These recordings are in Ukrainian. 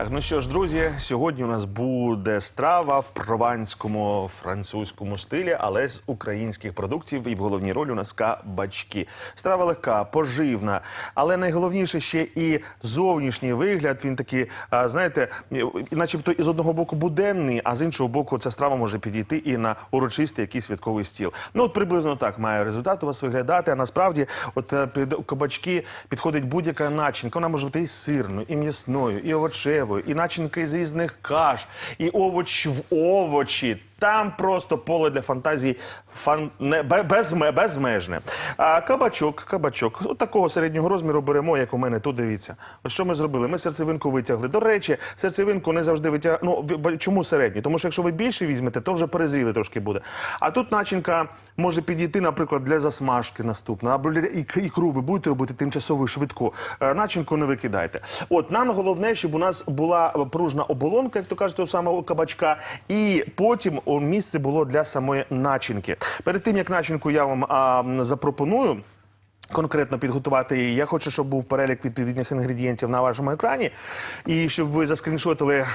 Так, ну що ж, друзі, сьогодні у нас буде страва в прованському французькому стилі, але з українських продуктів. І в головній ролі у нас кабачки. Страва легка, поживна, але найголовніше ще і зовнішній вигляд. Він такий, знаєте, начебто із одного боку буденний, а з іншого боку, ця страва може підійти і на урочистий якийсь святковий стіл. Ну от приблизно так має результат у вас виглядати. А насправді, от е, під кабачки підходить будь-яка начинка. Вона може бути і сирною, і м'ясною, і овочевою, і начинки з різних каш, і овоч в овочі. Там просто поле для фантазії фан... не... бе- безме... безмежне. А кабачок, кабачок, от такого середнього розміру беремо, як у мене тут. Дивіться. От що ми зробили? Ми серцевинку витягли. До речі, серцевинку не завжди витяг... Ну, чому середню? Тому що якщо ви більше візьмете, то вже перезріли трошки буде. А тут начинка може підійти, наприклад, для засмажки наступна, або для ік- ікру ви будете робити тимчасово і швидко. Е, Начинку не викидайте. От нам головне, щоб у нас була пружна оболонка, як то кажуть, у самого кабачка, і потім місце було для самої начинки. Перед тим як начинку я вам а, запропоную. Конкретно підготувати її. Я хочу, щоб був перелік відповідних інгредієнтів на вашому екрані, і щоб ви заскріншотили е,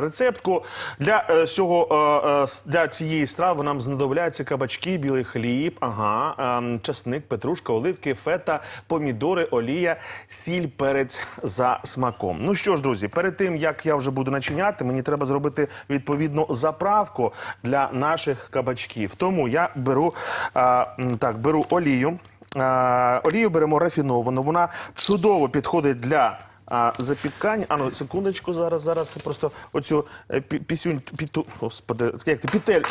рецептку. Для е, цього е, е, для цієї страви нам знадобляться кабачки, білий хліб, ага, е, часник, петрушка, оливки, фета, помідори, олія, сіль, перець за смаком. Ну що ж, друзі, перед тим як я вже буду начиняти, мені треба зробити відповідну заправку для наших кабачків. Тому я беру е, так, беру олію. Олію беремо рафіновану. Вона чудово підходить для а, запікань. Ану, секундочку, зараз, зараз просто оцю е, пісюнь, піту, господи, як ти, пітель.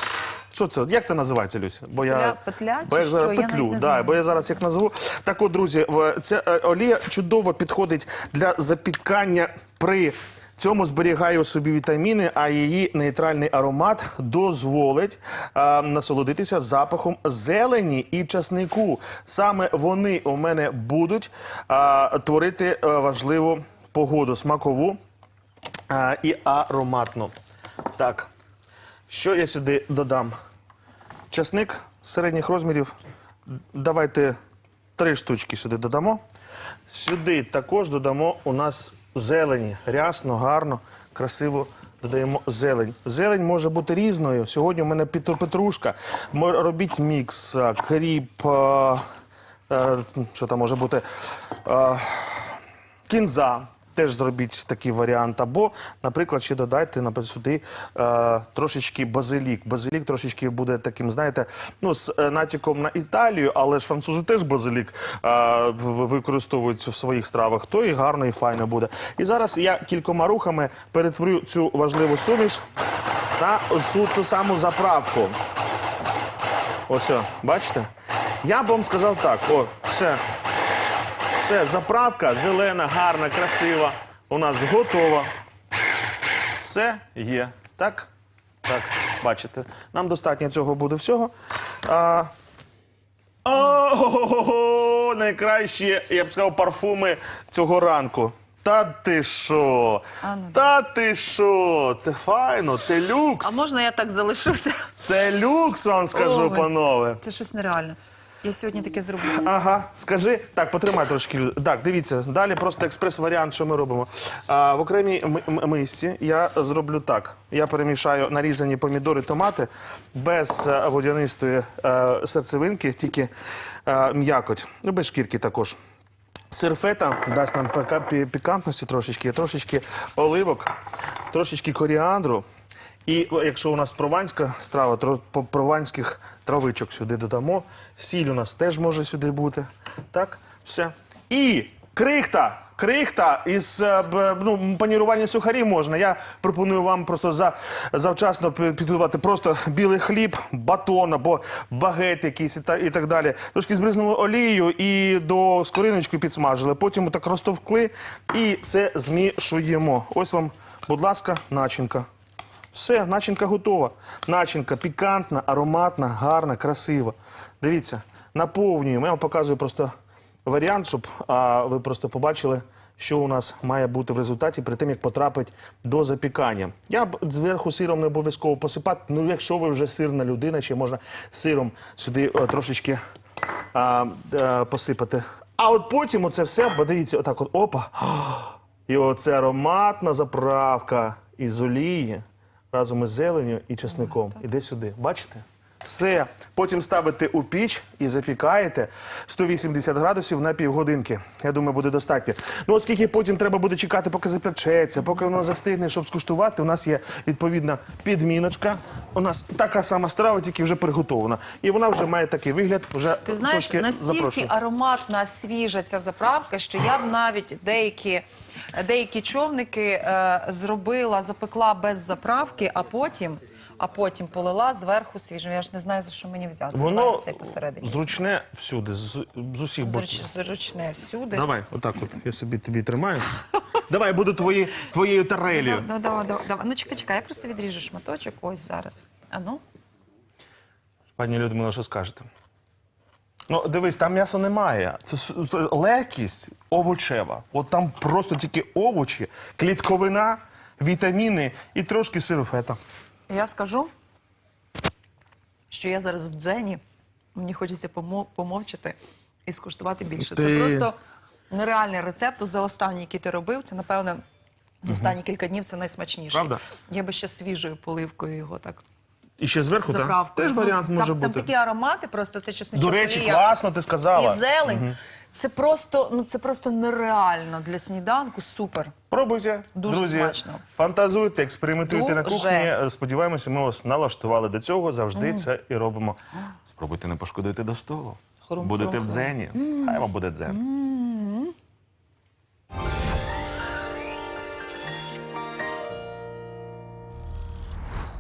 Що це? Як це називається, Люся? Бо я, Петля- бо я чи зараз що? Я петлю, не да, бо я зараз як назву. Так от, друзі, ця е, олія чудово підходить для запікання при цьому зберігає у собі вітаміни, а її нейтральний аромат дозволить а, насолодитися запахом зелені і часнику. Саме вони у мене будуть а, творити а, важливу погоду смакову а, і ароматну. Так, що я сюди додам? Часник середніх розмірів. Давайте три штучки сюди додамо. Сюди також додамо у нас зелені. Рясно, гарно, красиво додаємо зелень. Зелень може бути різною. Сьогодні у мене петр- петрушка. Робіть мікс, кріп, а, а, що там може бути? А, кінза. Теж зробіть такий варіант. Або, наприклад, ще додайте наприклад, сюди е, трошечки базилік. Базилік трошечки буде таким, знаєте, ну, з е, натяком на Італію, але ж французи теж базилік е, використовують в своїх стравах. То і гарно, і файно буде. І зараз я кількома рухами перетворю цю важливу суміш на цю ту саму заправку. Ось, бачите? Я б вам сказав так: о, все. Все, заправка зелена, гарна, красива. У нас готова. Все є. Так? Так, бачите. Нам достатньо цього буде всього. А... О, найкращі, я б сказав, парфуми цього ранку. Та ти що? Ну, Та ти що? Це файно, це люкс. А можна я так залишуся? Це люкс, вам скажу, Ой, панове. Це щось нереальне. Я сьогодні таке зроблю. Ага, скажи, так, потримай трошки. Лю- Так, дивіться, далі просто експрес-варіант, що ми робимо. А, в окремій мисці я зроблю так. Я перемішаю нарізані помідори, томати без е, водянистої е, серцевинки, тільки е, м'якоть, ну без шкірки також. Сир фета дасть нам пікантності трошечки, трошечки оливок, трошечки коріандру. І якщо у нас прованська страва, то прованських травичок сюди додамо. Сіль у нас теж може сюди бути. Так, все. І крихта. Крихта із е, ну, панірування сухарів можна. Я пропоную вам просто за, завчасно підготувати просто білий хліб, батон або багет якийсь і, та, і так далі. Трошки збризнули олією і до скориночки підсмажили. Потім так розтовкли і це змішуємо. Ось вам, будь ласка, начинка. Все, начинка готова. Начинка пікантна, ароматна, гарна, красива. Дивіться, наповнюємо. Я вам показую просто варіант, щоб а, ви просто побачили, що у нас має бути в результаті перед тим, як потрапить до запікання. Я б зверху сиром не обов'язково посипати. Ну, якщо ви вже сирна людина, ще можна сиром сюди е, трошечки а, е, посипати. А от потім оце все, бо дивіться, отак от опа. І оце ароматна заправка із олії разом із зеленю і чесником. Іде сюди. Бачите? Все. Потім ставите у піч і запікаєте 180 градусів на півгодинки. Я думаю, буде достатньо. Ну, оскільки потім треба буде чекати, поки запечеться, поки воно застигне, щоб скуштувати, у нас є відповідна підміночка. У нас така сама страва, тільки вже приготована. І вона вже має такий вигляд. Вже Ти знаєш, настільки запрошую. ароматна, свіжа ця заправка, що я б навіть деякі, деякі човники е, зробила, запекла без заправки, а потім, а потім полила зверху свіжим. Я ж не знаю, за що мені взяти. Воно цей посередині. зручне всюди, з, з усіх боків. Зруч, зручне всюди. Давай, отак от. Я собі тобі тримаю. Давай, я буду твої, твоєю тарелью. Ну, давай, давай, давай. Ну, чекай, чекай, я просто відріжу шматочок ось зараз. А ну? Пані Людмила, що скажете? Ну, дивись, там м'яса немає. Це с- легкість овочева. От там просто тільки овочі, клітковина, вітаміни і трошки сиру фета. Я скажу, що я зараз в дзені, мені хочеться помо- помовчати і скуштувати більше. Ти- Це просто нереальний рецепт за останній, який ти робив. Це, напевне, за останні кілька днів це найсмачніше. Правда? Я би ще свіжою поливкою його так І ще зверху, так? заправкою. Теж Ну, варіант там, може Там бути. такі аромати, просто це чесничок. До речі, олія класно, ти сказала. І зелень. Це просто, ну це просто нереально для сніданку. Супер. Пробуйте, Дуже друзі. смачно. Фантазуйте, експериментуйте на кухні. Сподіваємося, ми вас налаштували до цього. Завжди це і робимо. Спробуйте не пошкодити до столу. Хрум, Будете хрум, в дзені. Хай вам буде дзен.